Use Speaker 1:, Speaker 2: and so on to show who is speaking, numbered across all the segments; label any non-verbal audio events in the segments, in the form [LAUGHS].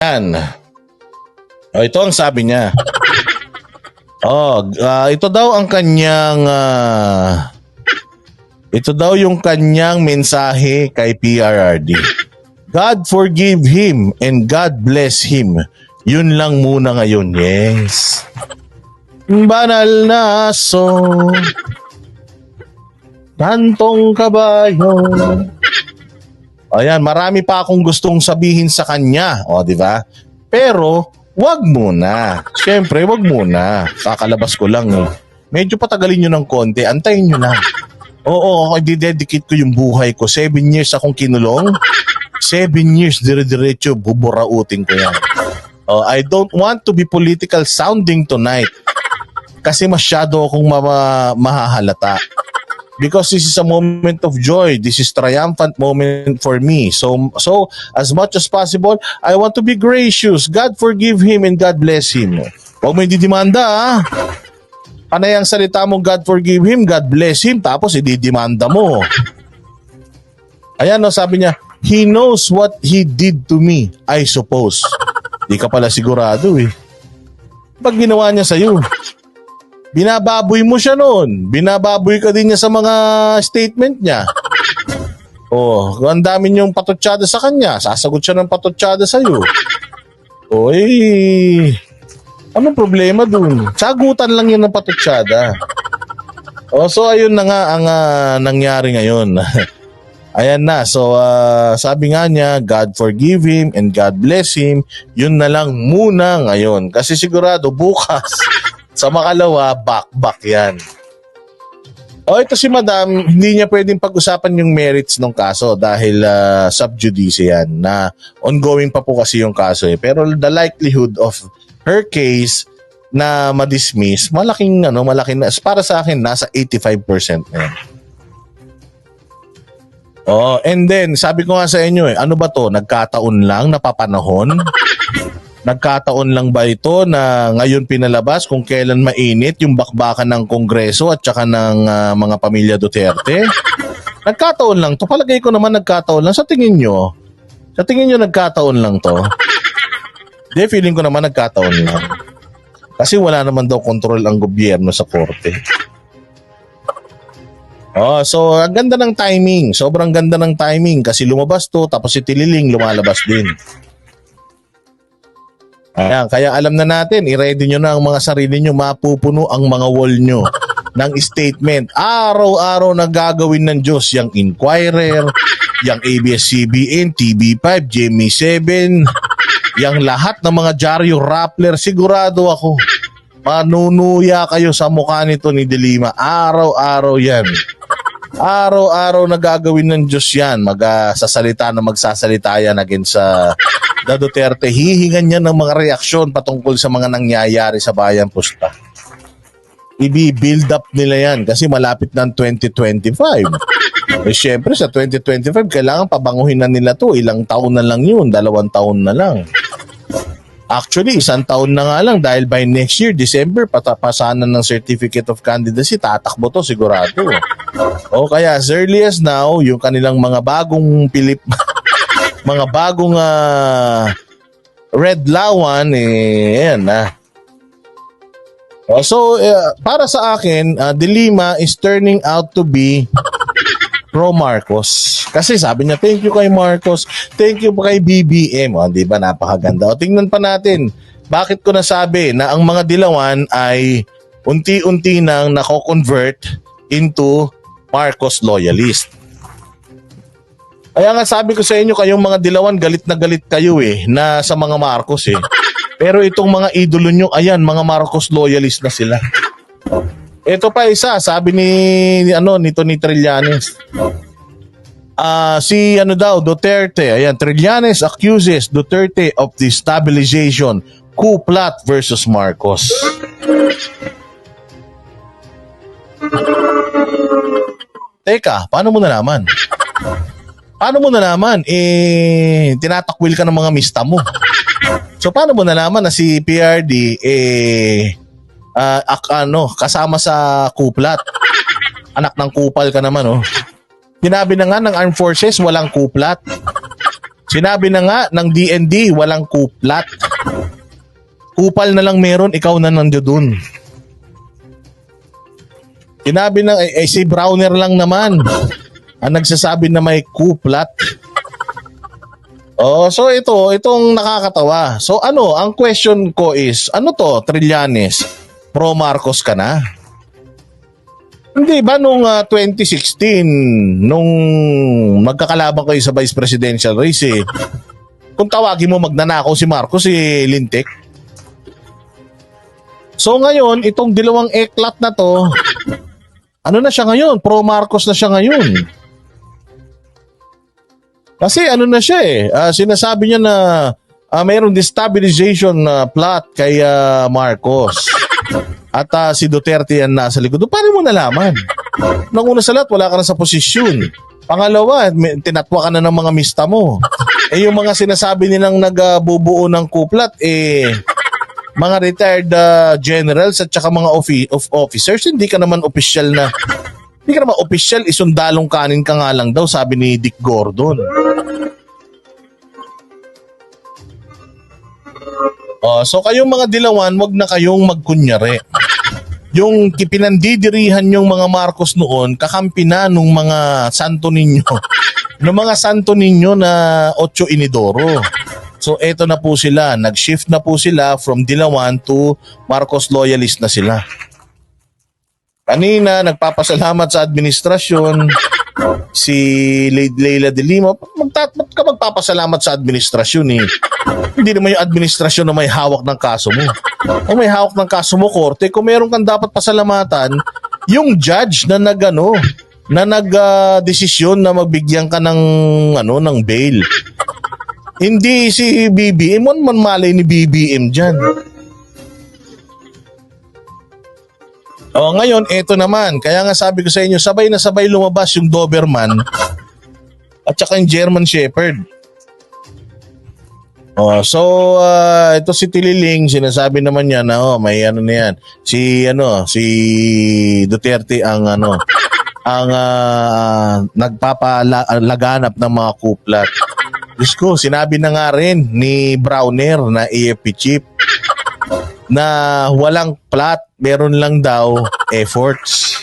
Speaker 1: Yan. O, ito ang sabi niya. [LAUGHS] Oh, ah, ito daw ang kanyang ah, ito daw yung kanyang mensahe kay PRRD. God forgive him and God bless him. Yun lang muna ngayon. Yes. Banal na aso. Tantong kabayo. Ayan, marami pa akong gustong sabihin sa kanya. O, di ba? Pero, wag muna. Siyempre, wag muna. Kakalabas ko lang. Eh. Medyo patagalin nyo ng konti. Antayin nyo lang. Oo, ako didedicate ko yung buhay ko. Seven years akong kinulong. Seven years, dire-diretso, buburautin ko yan. Oh, I don't want to be political sounding tonight. Kasi masyado akong ma- mahahalata. Because this is a moment of joy. This is triumphant moment for me. So, so as much as possible, I want to be gracious. God forgive him and God bless him. Huwag mo didimanda, ha? Panay ang salita mo, God forgive him, God bless him, tapos ididimanda mo. Ayan, no, sabi niya, He knows what he did to me, I suppose. Di ka pala sigurado eh. Pag ginawa niya sa'yo, binababoy mo siya noon. Binababoy ka din niya sa mga statement niya. [LAUGHS] Oh, ang dami niyong patutsada sa kanya. Sasagot siya ng patutsada sa'yo. Oy, anong problema dun? Sagutan lang yun ng patutsada. Oh, so ayun na nga ang ah, nangyari ngayon. [LAUGHS] Ayan na. So ah, sabi nga niya, God forgive him and God bless him. Yun na lang muna ngayon. Kasi sigurado bukas sa makalawa, back-back yan. O ito si Madam, hindi niya pwedeng pag-usapan yung merits ng kaso dahil ah, sub judice yan na ongoing pa po kasi yung kaso eh. Pero the likelihood of her case na ma-dismiss, malaking ano, malaking para sa akin nasa 85% na yan. Oh, and then sabi ko nga sa inyo eh, ano ba to? Nagkataon lang napapanahon? Nagkataon lang ba ito na ngayon pinalabas kung kailan mainit yung bakbakan ng Kongreso at saka ng ah, mga pamilya Duterte? Nagkataon lang to. Palagay ko naman nagkataon lang. Sa tingin nyo? Sa tingin nyo nagkataon lang to? Hindi, feeling ko naman nagkataon lang. Kasi wala naman daw control ang gobyerno sa korte. Oh, so ang ganda ng timing. Sobrang ganda ng timing kasi lumabas to tapos si Tililing lumalabas din. Ayan, kaya alam na natin, i-ready nyo na ang mga sarili nyo, mapupuno ang mga wall nyo [LAUGHS] ng statement. Araw-araw na gagawin ng Diyos yung Inquirer, yung ABS-CBN, TV5, GMA7, yung lahat ng mga Jaryo Rappler, sigurado ako, manunuya kayo sa mukha nito ni Delima. Araw-araw yan. Araw-araw na gagawin ng Diyos yan. Magsasalita na magsasalita yan against sa the Duterte. Hihingan niya ng mga reaksyon patungkol sa mga nangyayari sa bayan pusta. Ibi-build up nila yan kasi malapit ng 2025. Eh, syempre sa 2025, kailangan pabanguhin na nila to. Ilang taon na lang yun. Dalawang taon na lang. Actually, isang taon na nga lang dahil by next year, December, patapasanan ng Certificate of Candidacy, tatakbo to sigurado. O kaya as early as now, yung kanilang mga bagong Pilip, [LAUGHS] mga bagong ah, Red Lawan, eh, ayan na. O, so, eh, para sa akin, ah, Dilima is turning out to be pro Marcos. Kasi sabi niya, thank you kay Marcos, thank you pa kay BBM. O, di ba, napakaganda. O, tingnan pa natin, bakit ko nasabi na ang mga dilawan ay unti-unti nang nako-convert into Marcos loyalist. Kaya nga sabi ko sa inyo, kayong mga dilawan, galit na galit kayo eh, na sa mga Marcos eh. Pero itong mga idolo nyo, ayan, mga Marcos loyalist na sila. Ito pa isa, sabi ni ni- ano nito ni Trillanes. Ah, si ano daw Duterte, ayan Trillanes accuses Duterte of destabilization, coup plot versus Marcos. Teka, paano mo nalaman? Paano mo nalaman? Eh, tinatakwil ka ng mga mista mo. So, paano mo nalaman na si PRD, eh, ah, ak- ano, kasama sa kuplat? Anak ng kupal ka naman, oh. Sinabi na nga ng armed forces, walang kuplat. Sinabi na nga ng DND, walang kuplat. Kupal na lang meron, ikaw na nandoon. Sinabi na, eh, eh, si Browner lang naman ang nagsasabi na may kuplat. Oh, so ito, itong nakakatawa. So ano, ang question ko is, ano to, Trillanes? Pro Marcos ka na? Hindi ba nung ah, 2016, nung magkakalaban kayo sa vice presidential race eh, kung tawagin mo magnanakaw si Marcos, si Lintik. So ngayon, itong dalawang eklat na to, ano na siya ngayon? Pro Marcos na siya ngayon. Kasi ano na siya eh, ah, sinasabi niya na ah, mayroong destabilization na plot kay ah, Marcos. At ah, si Duterte yan nasa likod. Paano mo nalaman? Nang una sa lahat, wala ka na sa posisyon. Pangalawa, tinatwa ka na ng mga mista mo. Eh yung mga sinasabi nilang nagbubuo ng kuplat, eh mga retired ah, generals at saka mga offi- of officers, hindi ka naman official na hindi ka naman official, isundalong kanin ka nga lang daw, sabi ni Dick Gordon. Oh, so kayong mga dilawan, wag na kayong magkunyari. Yung pinandidirihan yung mga Marcos noon, kakampi na nung mga santo ninyo. [LAUGHS] nung mga santo ninyo na Ocho Inidoro. So eto na po sila, nag-shift na po sila from Dilawan to Marcos loyalist na sila. Kanina, nagpapasalamat sa administrasyon si Le- Leila de Lima. Magta- ba't ka magpapasalamat sa administrasyon eh? Hindi naman yung administrasyon na may hawak ng kaso mo. Kung may hawak ng kaso mo, korte, kung meron kang dapat pasalamatan, yung judge na nagano na nag-desisyon na magbigyan ka ng ano ng bail. Hindi si BBM, man man malay ni BBM diyan. O ngayon, eto naman. Kaya nga sabi ko sa inyo, sabay na sabay lumabas yung Doberman at saka yung German Shepherd. Oh, so ah, ito si Tililing, sinasabi naman niya na oh, may ano na yan. Si ano, si Duterte ang ano, ang ah, nagpapalaganap ng mga kuplat. Diyos ko, sinabi na nga rin ni Browner na AFP chief na walang plot, meron lang daw [LAUGHS] efforts.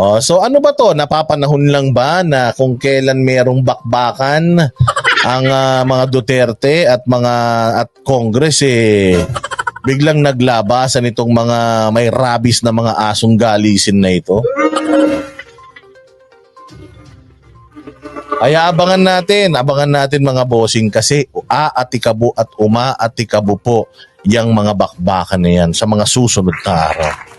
Speaker 1: Oh, so ano ba to? Napapanahon lang ba na kung kailan merong bakbakan ang ah, mga Duterte at mga at Congress eh biglang naglabasan itong mga may rabis na mga asong galisin na ito? Kaya abangan natin, abangan natin mga bossing kasi aatikabo at umaatikabo po yung mga bakbakan na yan sa mga susunod na araw.